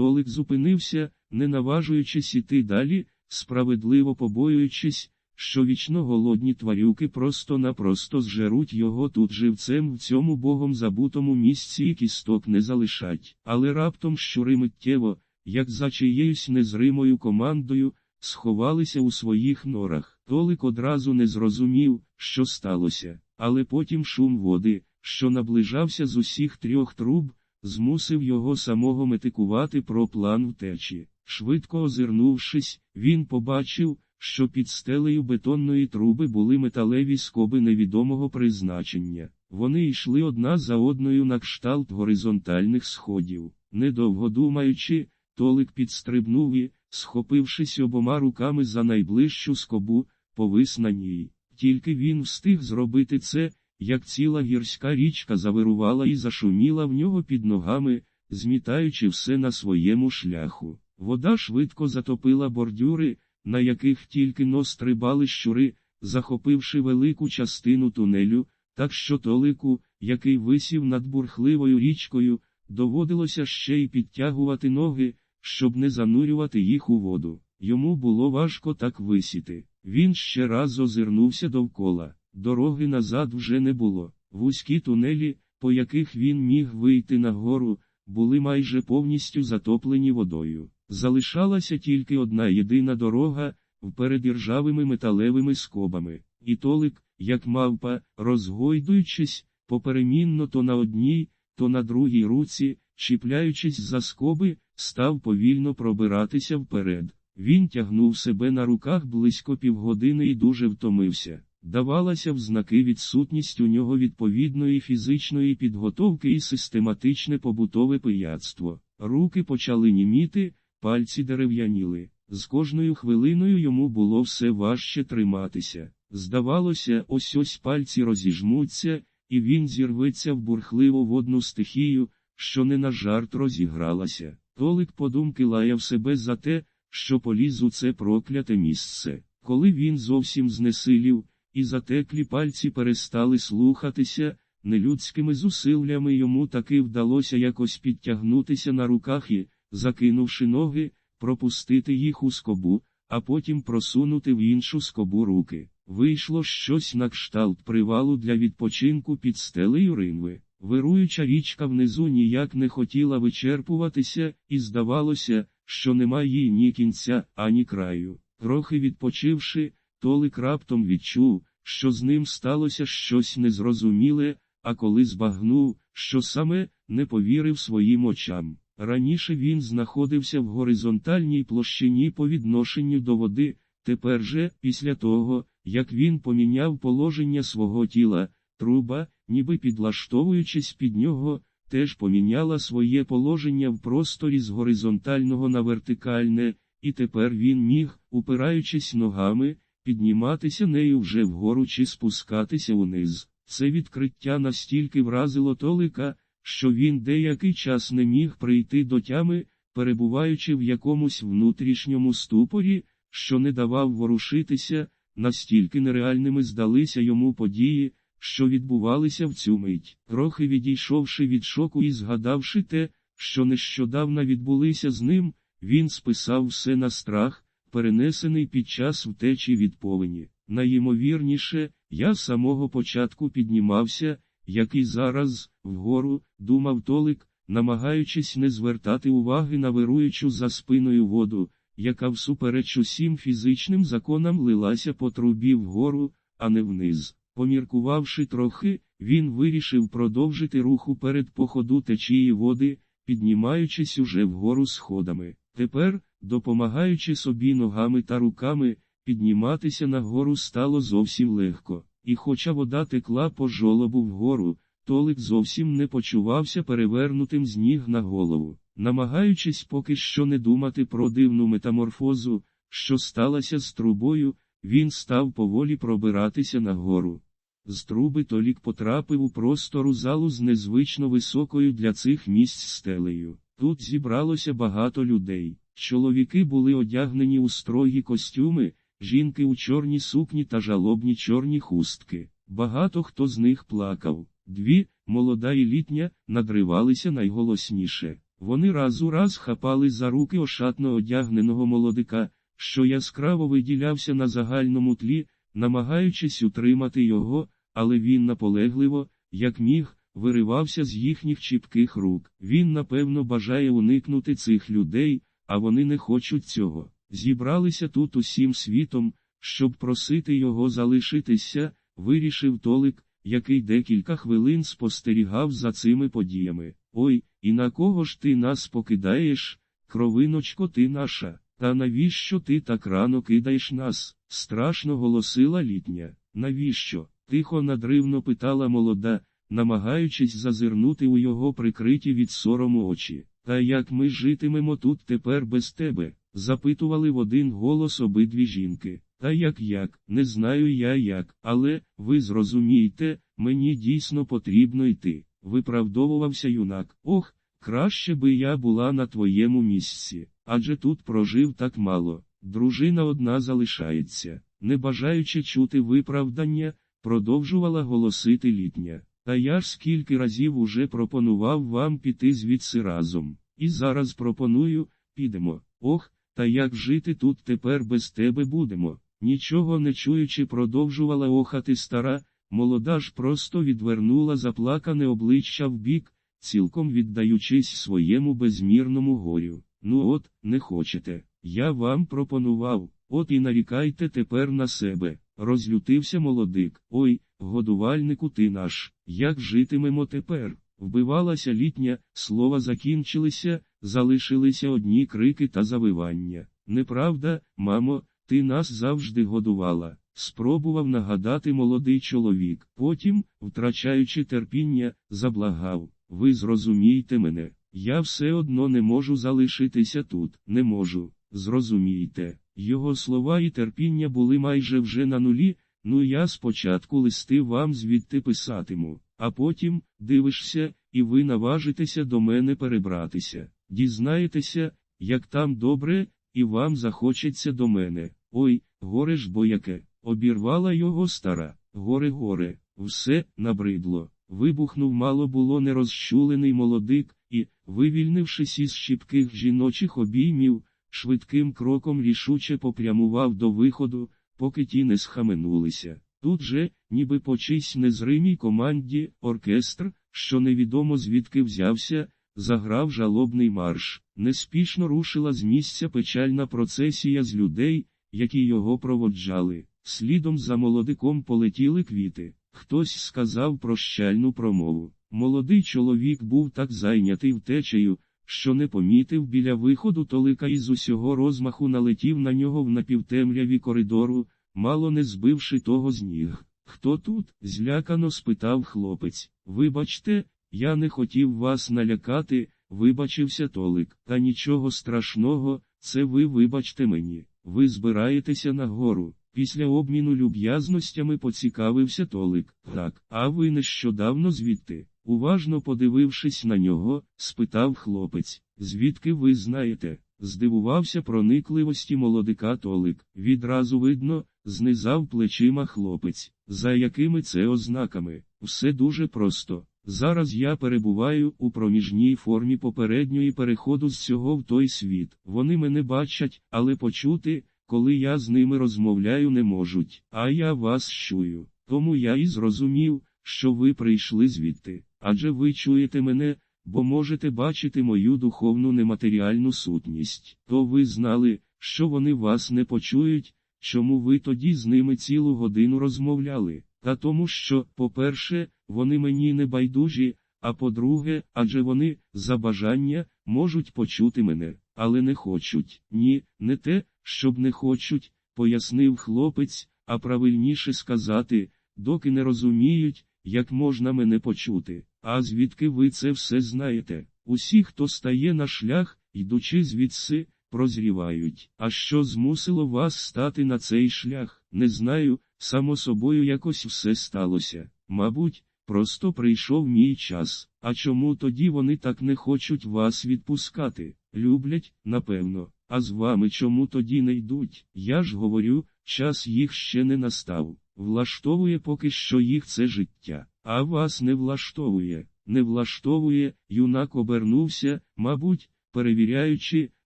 Толик зупинився, не наважуючись іти далі, справедливо побоюючись, що вічно голодні тварюки просто-напросто зжеруть його тут живцем в цьому богом забутому місці і кісток не залишать. Але раптом щури миттєво, як за чиєюсь незримою командою, сховалися у своїх норах. Толик одразу не зрозумів, що сталося, але потім шум води, що наближався з усіх трьох труб, змусив його самого метикувати про план втечі. Швидко озирнувшись, він побачив, що під стелею бетонної труби були металеві скоби невідомого призначення. Вони йшли одна за одною на кшталт горизонтальних сходів. Недовго думаючи, Толик підстрибнув і, схопившись обома руками за найближчу скобу, повис на ній. Тільки він встиг зробити це, як ціла гірська річка завирувала і зашуміла в нього під ногами, змітаючи все на своєму шляху. Вода швидко затопила бордюри, на яких тільки но стрибали щури, захопивши велику частину тунелю, так що толику, який висів над бурхливою річкою, доводилося ще й підтягувати ноги, щоб не занурювати їх у воду. Йому було важко так висіти. Він ще раз озирнувся довкола. Дороги назад вже не було. Вузькі тунелі, по яких він міг вийти на гору, були майже повністю затоплені водою. Залишалася тільки одна єдина дорога, вперед іржавими металевими скобами, і толик, як мавпа, розгойдуючись, поперемінно то на одній, то на другій руці, чіпляючись за скоби, став повільно пробиратися вперед. Він тягнув себе на руках близько півгодини і дуже втомився. Давалася в знаки відсутність у нього відповідної фізичної підготовки і систематичне побутове пияцтво. Руки почали німіти, пальці дерев'яніли. З кожною хвилиною йому було все важче триматися. Здавалося, ось ось пальці розіжмуться, і він зірветься в бурхливу водну стихію, що не на жарт розігралася. Толик подумки лаяв себе за те, що поліз у це прокляте місце. Коли він зовсім знесилів, і затеклі пальці перестали слухатися, нелюдськими зусиллями йому таки вдалося якось підтягнутися на руках і, закинувши ноги, пропустити їх у скобу, а потім просунути в іншу скобу руки. Вийшло щось на кшталт привалу для відпочинку під стелею ринви. Вируюча річка внизу ніяк не хотіла вичерпуватися, і здавалося, що нема їй ні кінця, ані краю. Трохи відпочивши, Толик раптом відчув, що з ним сталося щось незрозуміле, а коли збагнув, що саме не повірив своїм очам. Раніше він знаходився в горизонтальній площині по відношенню до води, тепер же, після того, як він поміняв положення свого тіла, труба, ніби підлаштовуючись під нього, теж поміняла своє положення в просторі з горизонтального на вертикальне, і тепер він міг, упираючись ногами, підніматися нею вже вгору чи спускатися униз. Це відкриття настільки вразило Толика, що він деякий час не міг прийти до тями, перебуваючи в якомусь внутрішньому ступорі, що не давав ворушитися, настільки нереальними здалися йому події, що відбувалися в цю мить. Трохи відійшовши від шоку і згадавши те, що нещодавно відбулися з ним, він списав все на страх, перенесений під час втечі від повені. Найімовірніше, я з самого початку піднімався, як і зараз, вгору, думав Толик, намагаючись не звертати уваги на вируючу за спиною воду, яка всупереч усім фізичним законам лилася по трубі вгору, а не вниз. Поміркувавши трохи, він вирішив продовжити руху перед походу течії води, піднімаючись уже вгору сходами. Тепер, допомагаючи собі ногами та руками, підніматися нагору стало зовсім легко, і хоча вода текла по жолобу вгору, Толик зовсім не почувався перевернутим з ніг на голову, намагаючись поки що не думати про дивну метаморфозу, що сталася з трубою, він став поволі пробиратися нагору. З труби Толік потрапив у простору залу з незвично високою для цих місць стелею. Тут зібралося багато людей. Чоловіки були одягнені у строгі костюми, жінки у чорні сукні та жалобні чорні хустки. Багато хто з них плакав. Дві, молода і літня, надривалися найголосніше. Вони раз у раз хапали за руки ошатно одягненого молодика, що яскраво виділявся на загальному тлі, намагаючись утримати його, але він наполегливо, як міг, виривався з їхніх чіпких рук. Він, напевно, бажає уникнути цих людей, а вони не хочуть цього. Зібралися тут усім світом, щоб просити його залишитися, вирішив Толик, який декілька хвилин спостерігав за цими подіями. Ой, і на кого ж ти нас покидаєш, кровиночко ти наша, та навіщо ти так рано кидаєш нас? страшно голосила літня. Навіщо? тихо надривно питала молода, намагаючись зазирнути у його прикриті від сорому очі. Та як ми житимемо тут тепер без тебе? запитували в один голос обидві жінки. Та як як, не знаю я як, але, ви зрозумієте, мені дійсно потрібно йти, виправдовувався юнак. Ох, краще би я була на твоєму місці, адже тут прожив так мало. Дружина одна залишається, не бажаючи чути виправдання, продовжувала голосити літня. Та я ж скільки разів уже пропонував вам піти звідси разом. І зараз пропоную, підемо. Ох, та як жити тут тепер без тебе будемо. Нічого не чуючи, продовжувала охати стара, молода ж просто відвернула заплакане обличчя вбік, цілком віддаючись своєму безмірному горю. Ну от, не хочете. Я вам пропонував, от і нарікайте тепер на себе. Розлютився молодик. Ой, годувальнику ти наш, як житимемо тепер? Вбивалася літня, слова закінчилися, залишилися одні крики та завивання. Неправда, мамо, ти нас завжди годувала. Спробував нагадати молодий чоловік. Потім, втрачаючи терпіння, заблагав. Ви зрозумійте мене. Я все одно не можу залишитися тут, не можу. Зрозумійте. Його слова і терпіння були майже вже на нулі, ну я спочатку листи вам звідти писатиму, а потім, дивишся, і ви наважитеся до мене перебратися. Дізнаєтеся, як там добре, і вам захочеться до мене. Ой, горе ж бо яке, обірвала його стара, горе горе, все набридло. Вибухнув мало було нерозчулений молодик, і, вивільнившись із щіпких жіночих обіймів, швидким кроком рішуче попрямував до виходу, поки ті не схаменулися. Тут же, ніби по чийсь незримій команді, оркестр, що невідомо звідки взявся, заграв жалобний марш. Неспішно рушила з місця печальна процесія з людей, які його проводжали. Слідом за молодиком полетіли квіти. Хтось сказав прощальну промову. Молодий чоловік був так зайнятий втечею, що не помітив біля виходу толика і з усього розмаху налетів на нього в напівтемряві коридору, мало не збивши того з ніг. Хто тут? злякано спитав хлопець. Вибачте, я не хотів вас налякати, вибачився толик. Та нічого страшного, це ви вибачте мені. Ви збираєтеся на гору. Після обміну люб'язностями поцікавився толик. Так, а ви нещодавно звідти? Уважно подивившись на нього, спитав хлопець, звідки ви знаєте? Здивувався проникливості молодика Толик. Відразу видно, знизав плечима хлопець. За якими це ознаками? Все дуже просто. Зараз я перебуваю у проміжній формі попередньої переходу з цього в той світ. Вони мене бачать, але почути, коли я з ними розмовляю, не можуть. А я вас чую. Тому я і зрозумів, що ви прийшли звідти. Адже ви чуєте мене, бо можете бачити мою духовну нематеріальну сутність. То ви знали, що вони вас не почують, чому ви тоді з ними цілу годину розмовляли. Та тому, що, по-перше, вони мені не байдужі, а по-друге, адже вони, за бажання, можуть почути мене, але не хочуть. Ні, не те, щоб не хочуть, пояснив хлопець, а правильніше сказати, доки не розуміють, як можна мене почути. А звідки ви це все знаєте? Усі, хто стає на шлях, йдучи звідси, прозрівають. А що змусило вас стати на цей шлях? Не знаю, само собою якось все сталося. Мабуть, просто прийшов мій час. А чому тоді вони так не хочуть вас відпускати? Люблять, напевно. А з вами чому тоді не йдуть? Я ж говорю, час їх ще не настав. Влаштовує поки що їх це життя, а вас не влаштовує. не влаштовує, юнак обернувся, мабуть, перевіряючи,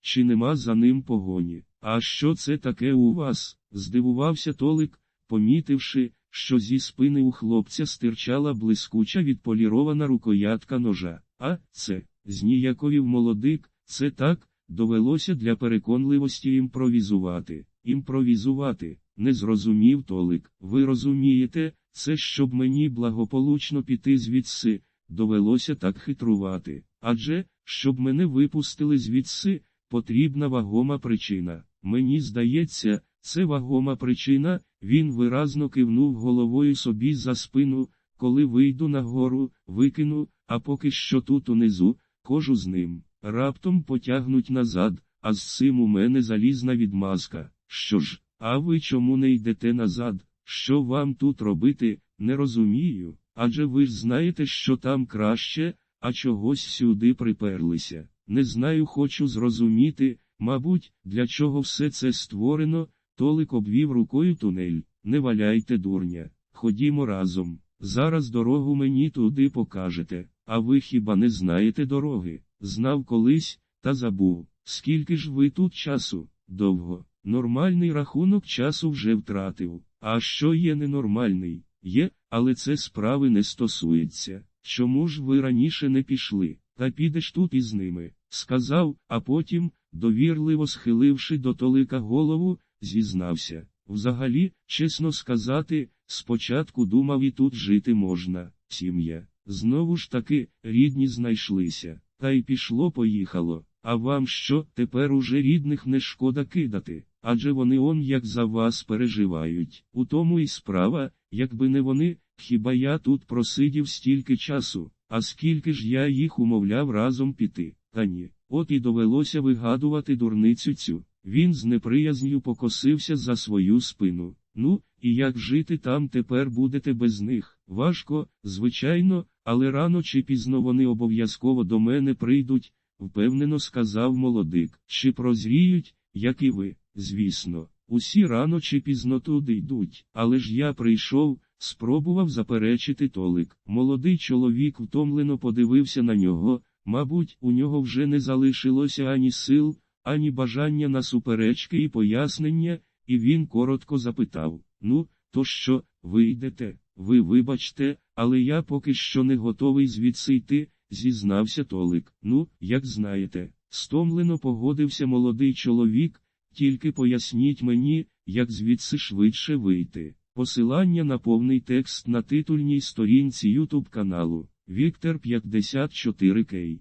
чи нема за ним погоні. А що це таке у вас? здивувався Толик, помітивши, що зі спини у хлопця стирчала блискуча відполірована рукоятка ножа. А це, зніяковів молодик, це так, довелося для переконливості імпровізувати. Імпровізувати, не зрозумів Толик. Ви розумієте, це щоб мені благополучно піти звідси, довелося так хитрувати. Адже, щоб мене випустили звідси, потрібна вагома причина. Мені здається, це вагома причина, він виразно кивнув головою собі за спину, коли вийду нагору, викину, а поки що тут унизу, кожу з ним. Раптом потягнуть назад, а з цим у мене залізна відмазка. Що ж, а ви чому не йдете назад? Що вам тут робити, не розумію. Адже ви ж знаєте, що там краще, а чогось сюди приперлися. Не знаю, хочу зрозуміти, мабуть, для чого все це створено, Толик обвів рукою тунель. Не валяйте дурня. Ходімо разом. Зараз дорогу мені туди покажете. А ви хіба не знаєте дороги? Знав колись, та забув. Скільки ж ви тут часу? Довго. Нормальний рахунок часу вже втратив. А що є ненормальний? Є, але це справи не стосується. Чому ж ви раніше не пішли? Та підеш тут із ними, сказав, а потім, довірливо схиливши до толика голову, зізнався. Взагалі, чесно сказати, спочатку думав і тут жити можна, сім'я. Знову ж таки, рідні знайшлися, та й пішло поїхало. А вам що, тепер уже рідних не шкода кидати, адже вони он як за вас переживають. У тому і справа, якби не вони, хіба я тут просидів стільки часу, а скільки ж я їх умовляв разом піти, та ні. От і довелося вигадувати дурницю цю. Він з неприязнью покосився за свою спину. Ну, і як жити там тепер будете без них? Важко, звичайно, але рано чи пізно вони обов'язково до мене прийдуть, впевнено сказав молодик. Чи прозріють, як і ви, звісно. Усі рано чи пізно туди йдуть. Але ж я прийшов, спробував заперечити толик. Молодий чоловік втомлено подивився на нього. Мабуть, у нього вже не залишилося ані сил, ані бажання на суперечки і пояснення, і він коротко запитав: Ну, то що, ви йдете? Ви вибачте, але я поки що не готовий звідси йти, зізнався Толик. Ну, як знаєте, стомлено погодився молодий чоловік, тільки поясніть мені, як звідси швидше вийти. Посилання на повний текст на титульній сторінці YouTube каналу Віктор 54 Кей.